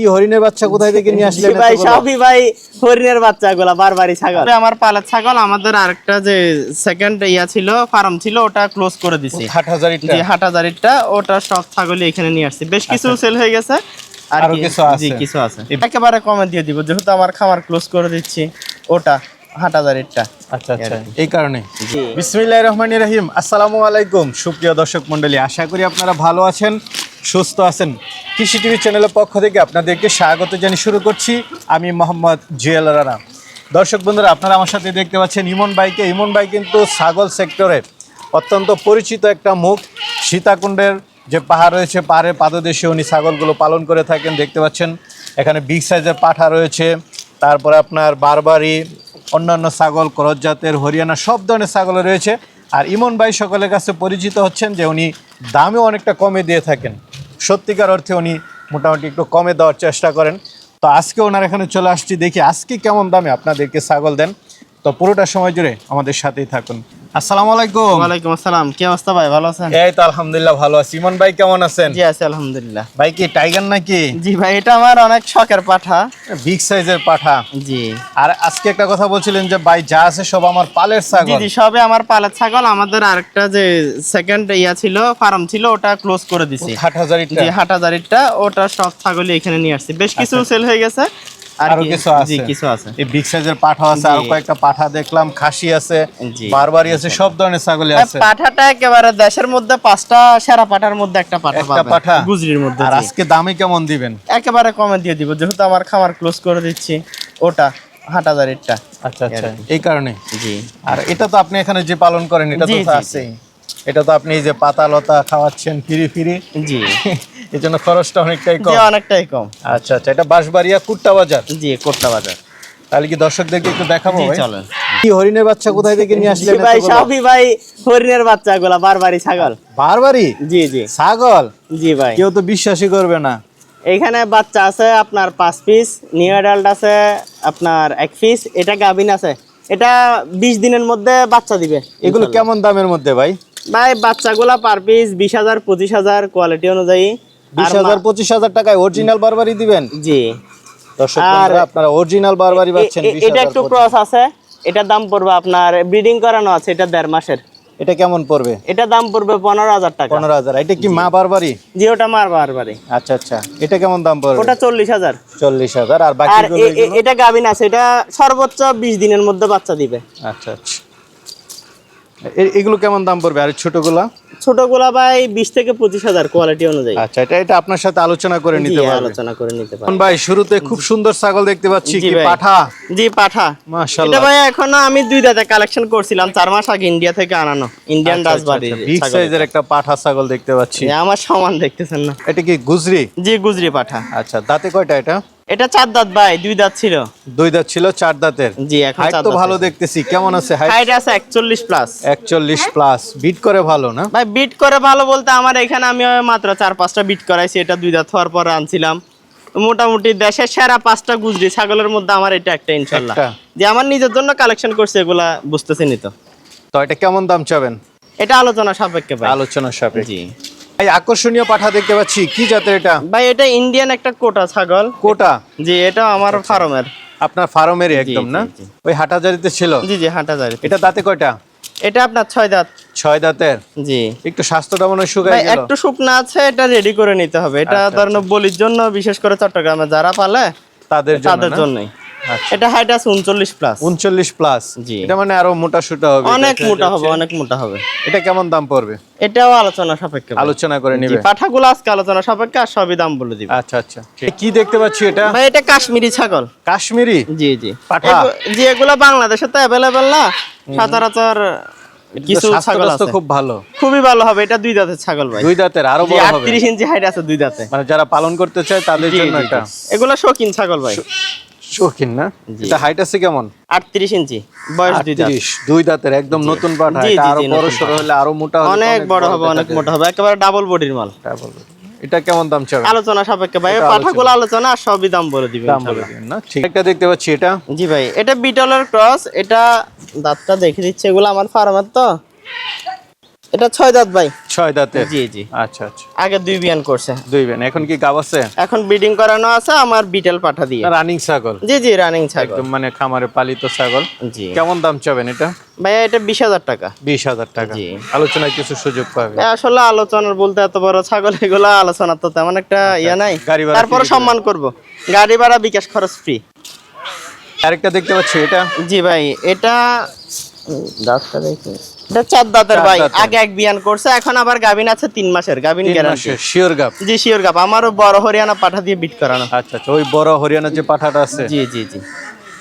কি হরিণের বাচ্চা কোথায় থেকে নিয়ে আসলেন জি ভাই সবই ভাই হরিণের বাচ্চা গুলা বারবারই ছাগল। আমার পালার ছাগল আমাদের আরেকটা যে সেকেন্ড ইয়া ছিল ফার্ম ছিল ওটা ক্লোজ করে দিছি। হাট হাজারিটা জি ওটা সব ছাগলই এখানে নিয়ে আসছি। বেশ কিছু সেল হয়ে গেছে। আর আচ্ছা। কিছু আছে? জি কিছু আছে। একেবারে কমে দিয়ে দিব যেহেতু আমার খামার ক্লোজ করে দিচ্ছি ওটা হাটাজারিটা আচ্ছা আচ্ছা। এই কারণে। বিসমিল্লাহির রহমানির রহিম। আসসালামু আলাইকুম সুপ্রিয় দর্শক মণ্ডলী। আশা করি আপনারা ভালো আছেন। সুস্থ আছেন। কৃষি টিভি চ্যানেলের পক্ষ থেকে আপনাদেরকে স্বাগত জানিয়ে শুরু করছি। আমি মোহাম্মদ জুয়েল রানা। দর্শক বন্ধুরা, আপনারা আমার সাথে দেখতে পাচ্ছেন ইমন বাইকে ইমন বাই কিন্তু ছাগল সেক্টরে অত্যন্ত পরিচিত একটা মুখ। সীতাকুণ্ডের যে পাহাড় রয়েছে, পাহাড়ের পাদদেশে উনি ছাগলগুলো পালন করে থাকেন। দেখতে পাচ্ছেন, এখানে বিগ সাইজের পাঠা রয়েছে। তারপরে আপনার বারবারি অন্যান্য ছাগল করজ জাতের, হরিয়ানা, সব ধরনের ছাগল রয়েছে। আর ইমন ভাই সকলের কাছে পরিচিত হচ্ছেন যে উনি দামেও অনেকটা কমে দিয়ে থাকেন। সত্যিকার অর্থে উনি মোটামুটি একটু কমে দেওয়ার চেষ্টা করেন। তো আজকে ওনার এখানে চলে আসছি দেখি আজকে কেমন দামে আপনাদেরকে ছাগল দেন। তো পুরোটা সময় জুড়ে আমাদের সাথেই থাকুন। আসসালামু আলাইকুম। ওয়ালাইকুম আসসালাম। কি অবস্থা ভাই? ভালো আছেন? এই তো আলহামদুলিল্লাহ ভালো আছি। ইমন ভাই কেমন আছেন? জি আছে আলহামদুলিল্লাহ। ভাই কি টাইগার নাকি? জি ভাই এটা আমার অনেক শখের পাঠা। বিগ সাইজের পাঠা। জি। আর আজকে একটা কথা বলছিলেন যে ভাই যা আছে সব আমার পালের ছাগল। জি সবে আমার পালার ছাগল। আমাদের আরেকটা যে সেকেন্ড ইয়া ছিল ফার্ম ছিল ওটা ক্লোজ করে দিছি। হাট হাজারিটা জি হাটাজারিটা ওটা সব ছাগলই এখানে নিয়ে আসছি। বেশ কিছু সেল হয়ে গেছে। আর কিছু আছে। কিছু আছে। এই বিগ সাইজের পাঠা আছে আরও। কয়েকটা পাঠা দেখলাম খাসি আছে বারবারি আছে সব ধরনের ছাগলই আছে। পাঠাটা একেবারে দেশের মধ্যে পাঁচটা সেরা পাঠার মধ্যে একটা পাঠা একটা। পাঠা? গুজরির মধ্যে আর আজকে দামে কেমন দিবেন? একেবারে কমে দিয়ে দিব যেহেতু আমার খামার ক্লোজ করে দিচ্ছি ওটা হাটাজারিটা আচ্ছা আচ্ছা। এই কারণে? জি। আর এটা তো আপনি এখানে যে পালন করেন এটা তো আছেই। এটা তো আপনি যে পাতা লতা খাওয়াচ্ছেন ফিরি ফিরি। জি। এই জন্য খরচটা অনেকটাই কম। অনেকটাই কম। আচ্ছা আচ্ছা এটা বাঁশবাড়িয়া কুট্টা বাজার? জি কোট্টা বাজার। তাহলে কি দর্শকদেরকে একটু দেখাবো চলেন। কি হরিণের বাচ্চা কোথায় থেকে নিয়ে আসলেন ভাই? সবই ভাই হরিণের বাচ্চা গুলা বারবারই ছাগল। বারবারই? জি জি। ছাগল? জি ভাই। কেউ তো বিশ্বাসই করবে না। এইখানে বাচ্চা আছে আপনার পাঁচ পিস নিউ অ্যাডাল্ট আছে আপনার এক পিস এটা গাভিন আছে। এটা বিশ দিনের মধ্যে বাচ্চা দিবে এগুলো কেমন দামের মধ্যে ভাই? ভাই বাচ্চাগুলা পার পিস বিশ হাজার পঁচিশ হাজার কোয়ালিটি অনুযায়ী। বিশ হাজার পঁচিশ হাজার টাকায় অরিজিনাল বারবারি দিবেন? জি। দর্শক আপনারা অরিজিনাল বারবারি পাচ্ছেন এটা একটু ক্রস আছে এটার দাম পড়বে আপনার ব্রিডিং করানো আছে এটা দেড় মাসের। এটা কেমন পড়বে? এটা দাম পড়বে পনেরো হাজার টাকা। পনেরো হাজার। এটা কি মা বারবারি জি ওটা আচ্ছা আচ্ছা। এটা কেমন দাম পড়বে? ওটা চল্লিশ হাজার। চল্লিশ হাজার। আর বাকি এটা গাভিন আছে এটা সর্বোচ্চ বিশ দিনের মধ্যে বাচ্চা দিবে। আচ্ছা আচ্ছা। এগুলো কেমন দাম পড়বে? আর ছোটগুলা ছোটগুলা ভাই বিশ থেকে পঁচিশ হাজার কোয়ালিটি অনুযায়ী। আচ্ছা এটা এটা আপনার সাথে আলোচনা করে নিতে পারবে। আলোচনা করে নিতে পারেন ভাই শুরুতে খুব সুন্দর ছাগল দেখতে পাচ্ছি। কি পাঠা? জি পাঠা। মাশাআল্লাহ। এটা ভাই এখনও আমি দুই দাঁতে কালেকশন করছিলাম চার মাস আগে ইন্ডিয়া থেকে আনানো। ইন্ডিয়ান রাজবাড়ি বিগ সাইজের একটা পাঠা ছাগল দেখতে পাচ্ছি। আমার সমান দেখতেছেন না। এটা কি গুজরি? জি গুজরি পাঠা। আচ্ছা দাঁতে কয়টা এটা? এটা চার দাঁত ভাই দুই দাঁত ছিল। দুই দাঁত ছিল চার দাঁতের। জি এখন হাইট তো ভালো দেখতেছি কেমন আছে হাইট আছে একচল্লিশ প্লাস একচল্লিশ প্লাস বিট করে ভালো না? ভাই বিট করে ভালো বলতে আমার এখানে আমি মাত্র চার পাঁচটা বিট করাইছি এটা দুই দাঁত হওয়ার পরে আনছিলাম। মোটামুটি দেশের সেরা পাঁচটা গুজরি ছাগলের মধ্যে আমার এটা একটা ইনশাল্লাহ। যে আমার নিজের জন্য কালেকশন করছে এগুলা বুঝতেছেনি তো। তো এটা কেমন দাম চাবেন? এটা আলোচনা সাপেক্ষে ভাই। আলোচনার সাপেক্ষে। এই আকর্ষণীয় পাঠা দেখতে পাচ্ছি। কি জাতের এটা? ভাই এটা ইন্ডিয়ান একটা কোটা ছাগল। কোটা? জি এটা আমার ফার্মের। আপনার ফার্মেরই একদম না? ওই হাটাজারিতে ছিল? জি জি হাঁটা এটা দাঁতে কয়টা? এটা আপনার ছয় দাঁত। ছয় দাঁতের? জি। একটু স্বাস্থ্যটা মনে হয় শুকায় গেল। একটু শুকনা আছে এটা রেডি করে নিতে হবে। এটা আচ্ছা, ধরেন বলির জন্য বিশেষ করে চট্টগ্রামে যারা পালে তাদের জন্য তাদের জন্যই। আচ্ছা। এটা হাইট আছে উনচল্লিশ প্লাস উনচল্লিশ প্লাস এটা মানে আরও মোটা সুটা হবে অনেক মোটা হবে অনেক মোটা হবে। এটা কেমন দাম পড়বে? এটাও আলোচনা সাপেক্ষে আলোচনা করে নিবে। পাঠাগুলো আজকে আলোচনা সাপেক্ষে আর সবই দাম বলে দিবে। আচ্ছা আচ্ছা। কি দেখতে পাচ্ছি এটা? ভাই এটা কাশ্মীরি ছাগল। কাশ্মীরি? জি জি। পাঠা? জি এগুলো বাংলাদেশে তো অ্যাভেলেবেল না। সচরাচর কিছু ছাগল আছে। খুব ভালো। খুবই ভালো হবে এটা দুই দাঁতের ছাগল ভাই। দুই দাঁতের আরও বড় হবে। আটত্রিশ ইঞ্চি হাইট আছে দুই দাঁতে। মানে যারা পালন করতে চায় তাদের জন্য এটা। এগুলো শৌখিন ছাগল ভাই। শৌখিন না? এটা হাইট আছে কেমন? আটত্রিশ ইঞ্চি। বয়স দুই দাঁত। দুই দাঁতের একদম নতুন পাঠা এটা আরও বড় সরো হলে আরও মোটা তো অনেক বড় হবে অনেক মোটা হবে। একেবারে ডাবল বডির মাল। তা বলব। এটা কেমন দাম চাবে আলোচনা সাপেক্ষে ভাই পাঠাগুলো আলোচনা আর সবই দাম বলে দিবে দাম বলে দিন না। ঠিক। একটা দেখতে পাচ্ছি এটা। জি ভাই এটা বিটলের ক্রস এটা দাঁতটা দেখে দিচ্ছে এগুলো আমার ফার্মার তো। এটা ছয় দাঁত ভাই। ছয় দাঁতের? জি জি। আচ্ছা আচ্ছা। আগে দুই বিয়ান করছে। দুই বেন এখন কি গাব আছে? এখন ব্রিডিং করানো আছে আমার বিটেল পাঠা দিয়ে। রানিং ছাগল? জি জি রানিং ছাগল। একদম মানে খামারে পালিত ছাগল। জি। কেমন দাম চাবেন এটা? ভাইয়া এটা বিশ হাজার টাকা। বিশ হাজার টাকা। জি। আলোচনায় কিছু সুযোগ পাবে আসলে আলোচনার বলতে এত বড় ছাগল এগুলো আলোচনা তো তেমন একটা ইয়ে নাই। গাড়ি ভাড়া তারপরে সম্মান করব। গাড়ি ভাড়া বিকাশ খরচ ফ্রি আরেকটা দেখতে পাচ্ছি এটা? জি ভাই এটা দাঁতটা দেখি। এটা চার দাঁতের ভাই। আগে এক বিয়ান করছে এখন আবার গাবিন আছে তিন মাসের গাবিন গ্যারান্টি শিওর গাপ জি শিওর গাপ আমারও বড় হরিয়ানা পাঠা দিয়ে বিট করানো। আচ্ছা আচ্ছা ওই বড় হরিয়ানার যে পাঠাটা আছে। জি জি জি।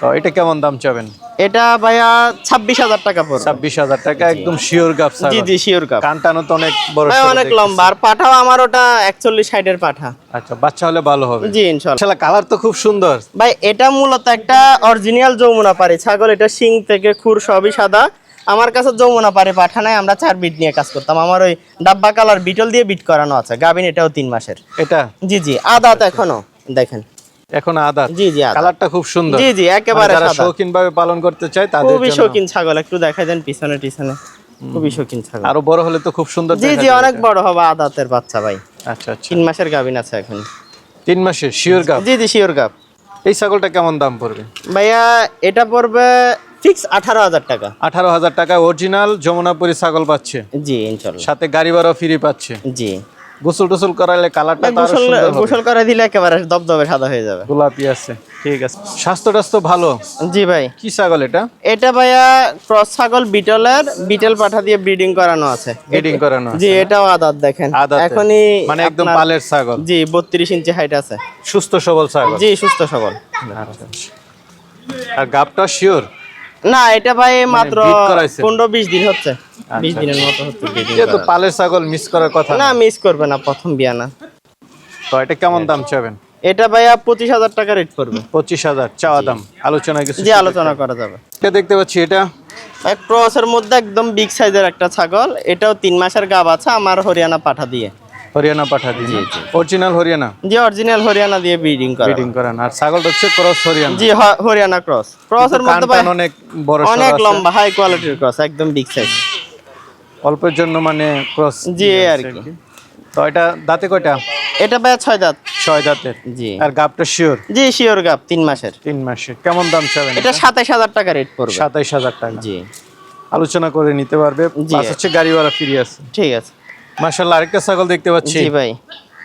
তো এটা কেমন দাম চাবেন? এটা ভাইয়া ছাব্বিশ হাজার টাকা পড়বে। ছাব্বিশ হাজার টাকা একদম শিওর গাপ জি ছাগল। জি শিওর গাপ কানটানো তো অনেক বড় অনেক লম্বা। আর পাঠাও আমার ওটা একচল্লিশ সাইডের পাঠা। আচ্ছা বাচ্চা হলে ভালো হবে। জি ইনশাল্লাহ। কালার তো খুব সুন্দর। ভাই এটা মূলত একটা অরিজিনাল যমুনা পারি ছাগল এটা শিং থেকে খুর সবই সাদা। আমার কাছে যমুনা পারে পাঠা নাই আমরা চার বিট নিয়ে কাজ করতাম। আমার ওই ডাব্বা কালার বিটল দিয়ে বিট করানো আছে। গাবিন এটাও তিন মাসের। এটা? জি জি। আদাত এখনও দেখেন। এখন আদা জি জি কালারটা খুব সুন্দর। জি জি একেবারে মানে যারা শৌখিন ভাবে পালন করতে চায় তাদের খুবই শৌখিন ছাগল। একটু দেখা দেন পিছনে খুবই শৌখিন ছাগল। আরও বড় হলে তো খুব সুন্দর জি জি অনেক বড় হবে আদাতের বাচ্চা ভাই। আচ্ছা আচ্ছা। তিন মাসের গাবিন আছে এখন। তিন মাসের? শিওর গাপ জি জি শিওর গাপ এই ছাগলটা কেমন দাম পড়বে? ভাইয়া এটা পড়বে ফিক্স আঠারো হাজার টাকা। আঠারো হাজার টাকা অরিজিনাল যমুনাপুরি ছাগল পাচ্ছে। জি ইনশাল্লাহ। সাথে গাড়ি ভাড়া ফ্রি পাচ্ছে। জি। গোসল টোসল করাইলে কালারটা গোসল সুন্দর হবে। গোসল করে দিলে একেবারে দবদবে সাদা হয়ে যাবে। গোলাপি আছে। ঠিক আছে। স্বাস্থ্য টাস্থ্য ভালো? জি ভাই। কি ছাগল এটা? এটা ভাইয়া ক্রস ছাগল বিটলের। বিটেল পাঠা দিয়ে ব্রিডিং করানো আছে। ব্রিডিং করানো আছে। জি এটাও আদাত দেখেন। এখনই মানে একদম পালের ছাগল। জি বত্রিশ ইঞ্চি হাইট আছে। সুস্থ সবল ছাগল। জি সুস্থ সবল। আর গাবটা শিওর না এটা ভাই মাত্র মানে করাইছেন? পনেরো বিশ দিন হচ্ছে। বিশ দিনের মতো হচ্ছে পালের ছাগল মিস করার কথা না মিস করবে না প্রথম বিয়ানা তো এটা কেমন দাম চাবেন? এটা ভাইয়া পঁচিশ হাজার টাকা রেট পড়বে। পঁচিশ হাজার চাওয়া দাম। আলোচনা কিছু জি আলোচনা করা যাবে। এটা দেখতে পাচ্ছি এটা? ক্রসের মধ্যে একদম বিগ সাইজের একটা ছাগল। এটাও তিন মাসের গাব আছে আমার হরিয়ানা পাঠা দিয়ে। হরিয়ানা পাঠা দিন অরিজিনাল হরিয়ানা? জি অরিজিনাল হরিয়ানা দিয়ে ব্রিডিং করা। ব্রিডিং করান আর ছাগলটা হচ্ছে ক্রস হরিয়ানা। জি হরিয়ানা ক্রস ক্রসের মধ্যে ভাই অনেক বড় অনেক লম্বা হাই কোয়ালিটির ক্রস একদম বিগ সাইজ অল্পের জন্য মানে ক্রস জি আর কি। তো এটা দাঁতে কয়টা? এটা ভাই ছয় দাঁত। ছয় দাঁতের। জি। আর গাবটা শিওর জি শিওর গাব তিন মাসের। তিন মাসের। কেমন দাম চাবেন এটা সাতাইশ হাজার টাকা রেট পড়বে। সাতাইশ হাজার টাকা। জি। আলোচনা করে নিতে পারবে। হচ্ছে গাড়িওয়ালা ফ্রি আছে। ঠিক আছে। মার্শাল্লাহ আরেকটা ছাগল দেখতে পাচ্ছি। জি ভাই।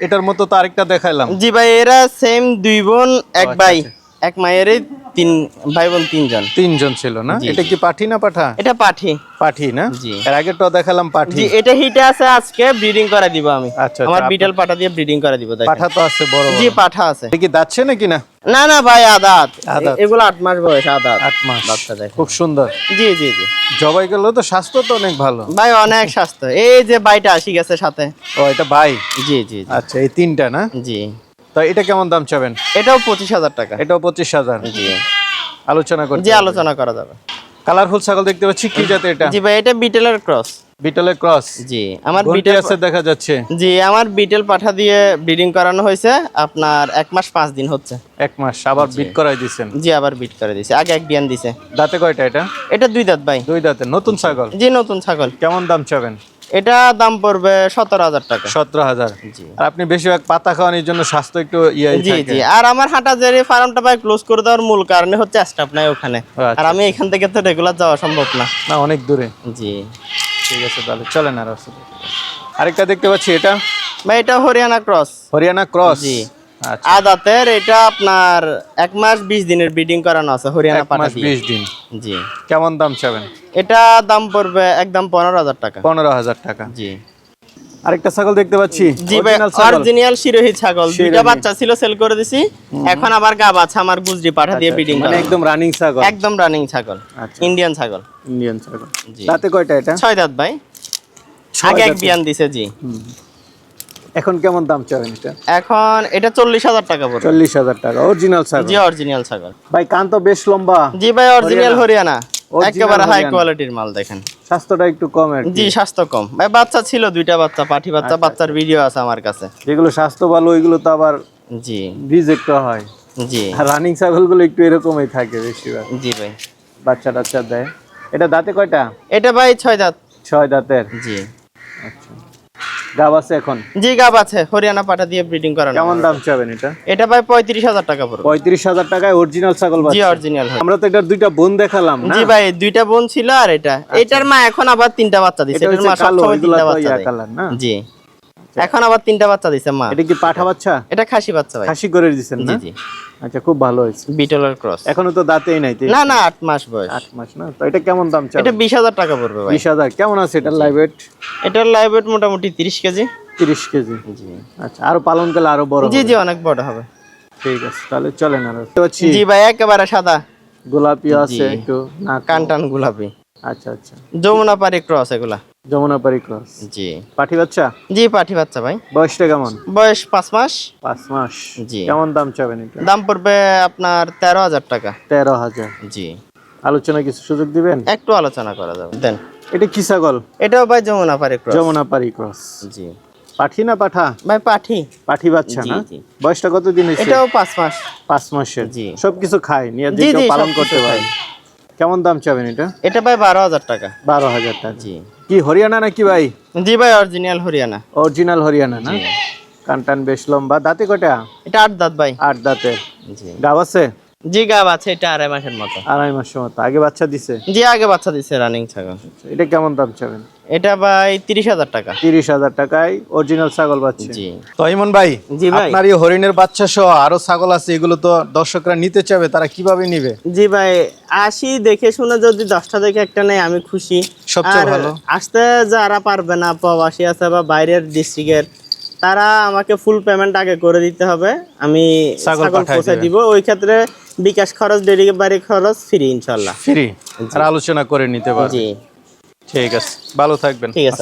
এটার মতো তো আরেকটা দেখাইলাম। জি ভাই এরা সেম দুই বোন এক আচ্ছা, ভাই আচ্ছা। এক মায়েরই তিন ভাই বোন তিনজন। তিনজন ছিল না? এটা কি পাঠি না পাঠা? এটা পাঠি। পাঠি না? জি। এর আগেরটা দেখালাম পাঠি। জি এটা হিটে আছে আজকে ব্রিডিং করে দিব আমি। আচ্ছা, আচ্ছা, আমার বিটেল পাঠা দিয়ে ব্রিডিং করে দিব দেখেন। পাঠা তো আছে বড় জি পাঠা আছে। এটা কি দাচ্ছে নাকি না? না না ভাই আদাত। এগুলো আট মাস বয়স আদাত। আট মাস। বাচ্চা দেখেন। খুব সুন্দর। জি জি জি। জবাই গেলেও তো স্বাস্থ্য তো অনেক ভালো। ভাই অনেক স্বাস্থ্য। এই যে বাইটা আসি গেছে সাথে। ও এটা ভাই? জি জি। আচ্ছা এই তিনটা না? জি। তো এটা কেমন দাম চাবেন? এটাও পঁচিশ হাজার টাকা। এটাও পঁচিশ হাজার? জি। আলোচনা করছি জি আলোচনা করা যাবে। কালারফুল ছাগল দেখতে পাচ্ছি কি জাতে এটা? জি ভাই এটা বিটেলের ক্রস বিটলের ক্রস জি আমার বিটেল আছে দেখা যাচ্ছে। জি আমার বিটেল পাঠা দিয়ে ব্রিডিং করানো হয়েছে। আপনার এক মাস পাঁচ দিন হচ্ছে। এক মাস আবার বিট করাই দিছেন। জি আবার বিট করে দিছে। আগে এক বিয়ান দিছে। দাঁতে কয়টা এটা? এটা দুই দাঁত ভাই। দুই দাঁতে নতুন ছাগল? জি নতুন ছাগল। কেমন দাম চাবেন? এটা দাম পড়বে সতেরো হাজার টাকা। সতেরো হাজার। আর আপনি বেশিরভাগ পাতা খাওয়ানোর জন্য স্বাস্থ্য একটু ইয়ে জি জি। আর আমার হাঁটা জেরি ফার্মটা ভাই ক্লোজ করে দেওয়ার মূল কারণে হচ্ছে স্টাফ নাই ওখানে। আচ্ছা। আর আমি এখান থেকে তো রেগুলার যাওয়া সম্ভব না। না অনেক দূরে। জি। ঠিক আছে তাহলে চলেন আর আরেকটা দেখতে পাচ্ছি এটা? ভাই এটা হরিয়ানা ক্রস হরিয়ানা ক্রস জি। আচ্ছা। আদাতের এটা আপনার এক মাস বিশ দিনের ব্রিডিং করানো আছে হরিয়ানা পাঠা বিশ দিন। জি। কেমন দাম চাবেন? এটা দাম পড়বে একদম পনেরো হাজার টাকা। পনেরো হাজার টাকা। জি। আরেকটা ছাগল দেখতে পাচ্ছি। জি ভাই অরিজিনাল শিরোহী ছাগল। দুইটা বাচ্চা ছিল সেল করে দিছি। এখন আবার গাব আছে আমার গুজরি পাঠা দিয়ে ব্রিডিং মানে একদম রানিং ছাগল। একদম রানিং ছাগল। আচ্ছা। ইন্ডিয়ান ছাগল। ইন্ডিয়ান ছাগল। জি। তাতে কয়টা এটা? ছয় দাঁত ভাই। আগে এক। বিয়ান দিছে জি। এখন কেমন দাম চাবেন এটা? এখন এটা চল্লিশ হাজার টাকা পড়বে। চল্লিশ হাজার টাকা অরিজিনাল ছাগল? জি অরিজিনাল ছাগল। ভাই কান তো বেশ লম্বা। জি ভাই অরিজিনাল হরিয়ানা? একেবারে হাই কোয়ালিটির মাল দেখেন। স্বাস্থ্যটা একটু কম আর জি স্বাস্থ্য কম। ভাই বাচ্চা ছিল দুইটা বাচ্চা পাঠি আচ্ছা, বাচ্চা বাচ্চার ভিডিও আছে আমার কাছে। যেগুলো স্বাস্থ্য ভালো ওইগুলো তো আবার জি। রিজেক্ট হয়। জি। আর রানিং ছাগলগুলো একটু এরকমই থাকে বেশিরভাগ। জি ভাই। বাচ্চা টাচ্চা দেয়। এটা দাঁতে কয়টা? এটা ভাই ছয় দাঁত। ছয় দাঁতের। জি। আচ্ছা। গাব আছে এখন? জি গাব আছে। হরিয়ানা পাঠা দিয়ে ব্রিডিং করানো কেমন দাম চাবেন এটা? এটা ভাই পঁয়ত্রিশ হাজার টাকা পড়বে। পঁয়ত্রিশ হাজার টাকায় অরিজিনাল ছাগল জি অরিজিনাল আমরা তো এটার দুইটা বোন দেখালাম না? জি ভাই দুইটা বোন ছিল আর এটা। এটার মা এখন আবার তিনটা বাচ্চা দিছে। এটা এটার মা সব সময় তিনটা বাচ্চা দেয়। জি। এখন আবার তিনটা বাচ্চা দিছে মা। এটা কি পাঠা বাচ্চা? এটা খাসি বাচ্চা ভাই। খাসি করে দিছেন জি না? জি আচ্ছা খুব ভালো হয়েছে। বিটলের ক্রস। এখনও তো দাঁতেই নাই তো না না আট মাস বয়স। আট মাস না? তো এটা কেমন দাম চাবেন এটা বিশ হাজার টাকা পড়বে ভাই। বিশ হাজার। কেমন আছে এটার লাইভ ওয়েট এটার লাইভ ওয়েট মোটামুটি তিরিশ কেজি। তিরিশ কেজি। জি। আচ্ছা আরও পালন করলে আরও বড় জি জি অনেক বড় হবে। ঠিক আছে তাহলে চলেন আর। জি ভাই একেবারে সাদা। গোলাপি আছে একটু না কানটান গোলাপি। আচ্ছা আচ্ছা। যমুনা পারি ক্রস এগুলা। যমুনা পারি ক্রস জি। পাঠি বাচ্চা? জি পাঠি বাচ্চা ভাই। বয়সটা কেমন? বয়স পাঁচ মাস। পাঁচ মাস। জি। কেমন দাম চাবেন এটা? দাম পড়বে আপনার তেরো হাজার টাকা। তেরো হাজার। জি। আলোচনা কিছু সুযোগ দিবেন? একটু আলোচনা করা যাবে। দেন। এটা কি ছাগল? এটাও ভাই যমুনা পারি ক্রস যমুনা পারি ক্রস জি। পাঠি না পাঠা? ভাই পাঠি। পাঠি বাচ্চা না? বয়সটা কত দিন এটাও পাঁচ মাস। পাঁচ মাসের। জি। সবকিছু খায় নিয়ে পালন করতে পারে। কেমন দাম চাবেন এটা? এটা ভাই বারো হাজার টাকা। বারো হাজার টাকা। জি। কি হরিয়ানা নাকি ভাই? জি ভাই অরিজিনাল হরিয়ানা। অরিজিনাল হরিয়ানা না? কানটান বেশ লম্বা। দাঁতে কটা এটা আট দাঁত ভাই। আট দাঁতে জি। গাব আছে? জি গাব আছে এটা আড়াই মাসের মতো। আড়াই মাসের মতো। আগে বাচ্চা দিছে? জি আগে বাচ্চা দিচ্ছে রানিং ছাগল। এটা কেমন দাম চাবেন? এটা ভাই তিরিশ হাজার টাকা। তিরিশ হাজার টাকায় অরিজিনাল ছাগল বাচ্চা জি। তো ইমন ভাই জি ভাই। আপনার এই হরিণের বাচ্চা সহ আরও ছাগল আছে এগুলো তো দর্শকরা নিতে চাবে তারা কীভাবে নিবে? জি ভাই আসি দেখে শুনে যদি দশটা দেখে একটা নেই আমি খুশি। সবচেয়ে ভালো। আসতে যারা পারবে না প্রবাসী আছে বা বাইরের ডিস্ট্রিক্টের তারা আমাকে ফুল পেমেন্ট আগে করে দিতে হবে। আমি ছাগল ছাগল পৌঁছে দিব। ওই ক্ষেত্রে বিকাশ খরচ ডেলিভারি খরচ ফ্রি ইনশাল্লাহ ফ্রি আর আলোচনা করে নিতে পারবেন জি। ঠিক আছে ভালো থাকবেন। ঠিক আছে